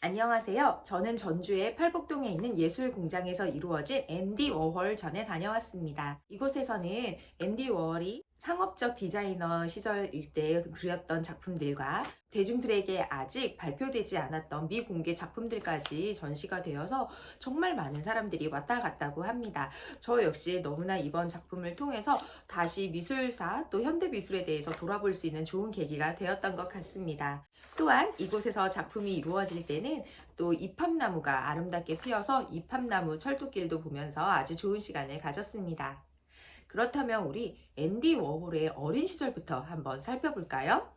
안녕하세요. 저는 전주의 팔복동에 있는 예술 공장에서 이루어진 앤디 워홀 전에 다녀왔습니다. 이곳에서는 앤디 워홀이 상업적 디자이너 시절일 때 그렸던 작품들과 대중들에게 아직 발표되지 않았던 미공개 작품들까지 전시가 되어서 정말 많은 사람들이 왔다 갔다고 합니다. 저 역시 너무나 이번 작품을 통해서 다시 미술사 또 현대미술에 대해서 돌아볼 수 있는 좋은 계기가 되었던 것 같습니다. 또한 이곳에서 작품이 이루어질 때는 또 이팝나무가 아름답게 피어서 이팝나무 철도길도 보면서 아주 좋은 시간을 가졌습니다. 그렇다면 우리 앤디 워홀의 어린 시절부터 한번 살펴볼까요?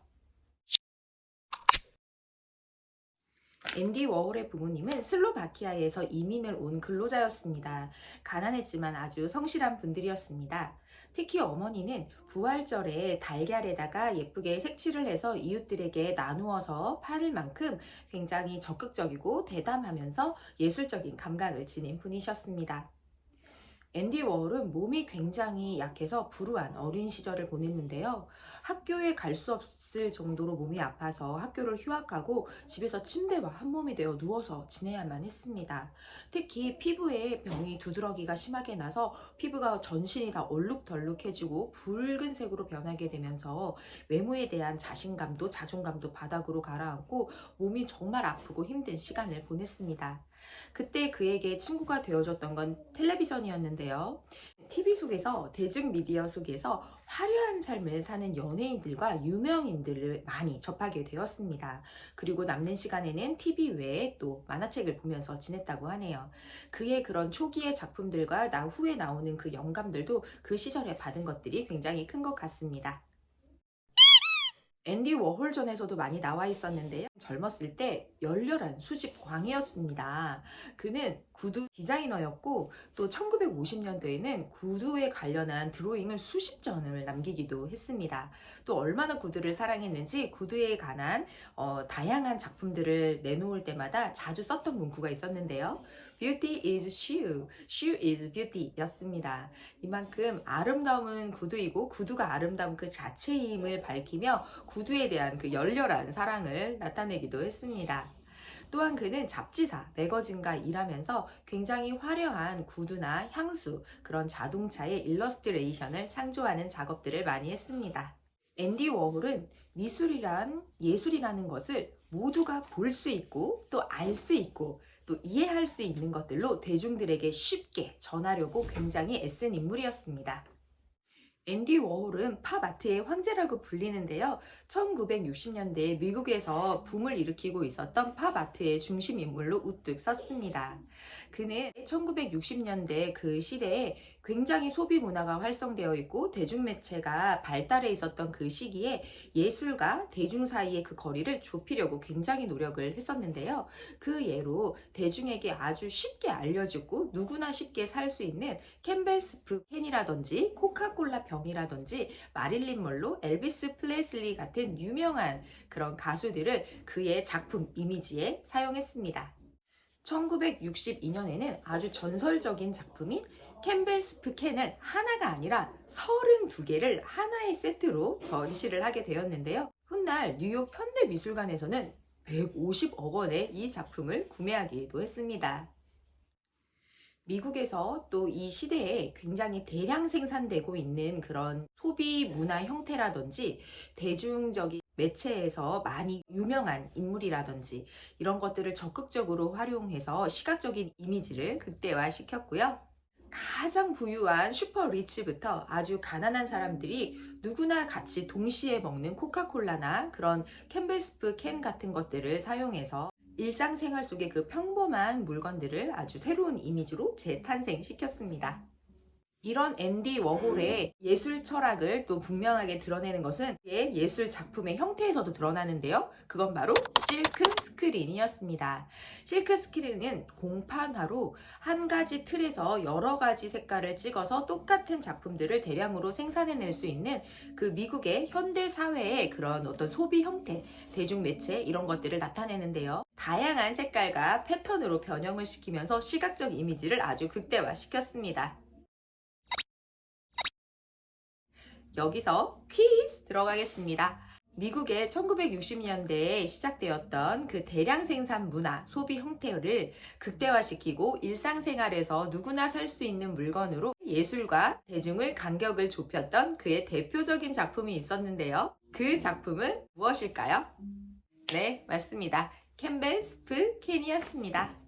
앤디 워홀의 부모님은 슬로바키아에서 이민을 온 근로자였습니다. 가난했지만 아주 성실한 분들이었습니다. 특히 어머니는 부활절에 달걀에다가 예쁘게 색칠을 해서 이웃들에게 나누어서 팔을 만큼 굉장히 적극적이고 대담하면서 예술적인 감각을 지닌 분이셨습니다. 앤디 워홀은 몸이 굉장히 약해서 불우한 어린 시절을 보냈는데요. 학교에 갈 수 없을 정도로 몸이 아파서 학교를 휴학하고 집에서 침대와 한 몸이 되어 누워서 지내야만 했습니다. 특히 피부에 병이 두드러기가 심하게 나서 피부가 전신이 다 얼룩덜룩해지고 붉은색으로 변하게 되면서 외모에 대한 자신감도 자존감도 바닥으로 가라앉고 몸이 정말 아프고 힘든 시간을 보냈습니다. 그때 그에게 친구가 되어줬던 건 텔레비전이었는데요. TV 속에서 대중미디어 속에서 화려한 삶을 사는 연예인들과 유명인들을 많이 접하게 되었습니다. 그리고 남는 시간에는 TV 외에 또 만화책을 보면서 지냈다고 하네요. 그의 그런 초기의 작품들과 나 후에 나오는 그 영감들도 그 시절에 받은 것들이 굉장히 큰 것 같습니다. 앤디 워홀전에서도 많이 나와 있었는데요. 젊었을 때 열렬한 수집 광이었습니다. 그는 구두 디자이너였고 또 1950년도에는 구두에 관련한 드로잉을 수십 전을 남기기도 했습니다. 또 얼마나 구두를 사랑했는지 구두에 관한 어, 다양한 작품들을 내놓을 때마다 자주 썼던 문구가 있었는데요. Beauty is shoe, shoe is beauty 였습니다. 이만큼 아름다움은 구두이고 구두가 아름다움 그 자체임을 밝히며 구두에 대한 그 열렬한 사랑을 나타내기도 했습니다. 또한 그는 잡지사, 매거진과 일하면서 굉장히 화려한 구두나 향수, 그런 자동차의 일러스트레이션을 창조하는 작업들을 많이 했습니다. 앤디 워홀은 미술이란 예술이라는 것을 모두가 볼 수 있고 또 알 수 있고 또 이해할 수 있는 것들로 대중들에게 쉽게 전하려고 굉장히 애쓴 인물이었습니다. 앤디 워홀은 팝 아트의 황제라고 불리는데요. 1960년대에 미국에서 붐을 일으키고 있었던 팝 아트의 중심 인물로 우뚝 섰습니다. 그는 1960년대 그 시대에 굉장히 소비 문화가 활성되어 있고 대중매체가 발달해 있었던 그 시기에 예술과 대중 사이의 그 거리를 좁히려고 굉장히 노력을 했었는데요. 그 예로 대중에게 아주 쉽게 알려지고 누구나 쉽게 살 수 있는 캠벨스프 캔이라든지 코카콜라 병이라든지 마릴린 멀로, 엘비스 플레슬리 같은 유명한 그런 가수들을 그의 작품 이미지에 사용했습니다. 1962년에는 아주 전설적인 작품인 캠벨스프 캔을 하나가 아니라 32개를 하나의 세트로 전시를 하게 되었는데요. 훗날 뉴욕 현대미술관에서는 150억 원에 이 작품을 구매하기도 했습니다. 미국에서 또 이 시대에 굉장히 대량 생산되고 있는 그런 소비 문화 형태라든지 대중적인 매체에서 많이 유명한 인물이라든지 이런 것들을 적극적으로 활용해서 시각적인 이미지를 극대화시켰고요. 가장 부유한 슈퍼 리치부터 아주 가난한 사람들이 누구나 같이 동시에 먹는 코카콜라나 그런 캠벨스프 캔 같은 것들을 사용해서 일상생활 속의 그 평범한 물건들을 아주 새로운 이미지로 재탄생시켰습니다. 이런 앤디 워홀의 예술 철학을 또 분명하게 드러내는 것은 그의 예술 작품의 형태에서도 드러나는데요. 그건 바로 실크 스크린이었습니다. 실크 스크린은 공판화로 한 가지 틀에서 여러 가지 색깔을 찍어서 똑같은 작품들을 대량으로 생산해낼 수 있는 그 미국의 현대 사회의 그런 어떤 소비 형태, 대중 매체 이런 것들을 나타내는데요. 다양한 색깔과 패턴으로 변형을 시키면서 시각적 이미지를 아주 극대화시켰습니다. 여기서 퀴즈 들어가겠습니다. 미국의 1960년대에 시작되었던 그 대량 생산 문화, 소비 형태를 극대화시키고 일상생활에서 누구나 살 수 있는 물건으로 예술과 대중을 간격을 좁혔던 그의 대표적인 작품이 있었는데요. 그 작품은 무엇일까요? 네, 맞습니다. 캠벨 스프 캔이었습니다.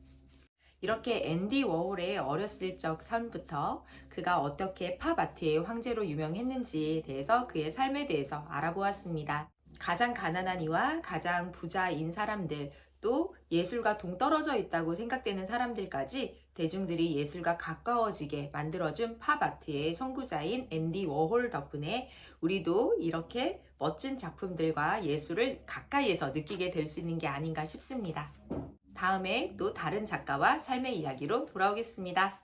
이렇게 앤디 워홀의 어렸을 적 삶부터 그가 어떻게 팝 아트의 황제로 유명했는지에 대해서 그의 삶에 대해서 알아보았습니다. 가장 가난한 이와 가장 부자인 사람들, 또 예술과 동떨어져 있다고 생각되는 사람들까지 대중들이 예술과 가까워지게 만들어준 팝 아트의 선구자인 앤디 워홀 덕분에 우리도 이렇게 멋진 작품들과 예술을 가까이에서 느끼게 될 수 있는 게 아닌가 싶습니다. 다음에 또 다른 작가와 삶의 이야기로 돌아오겠습니다.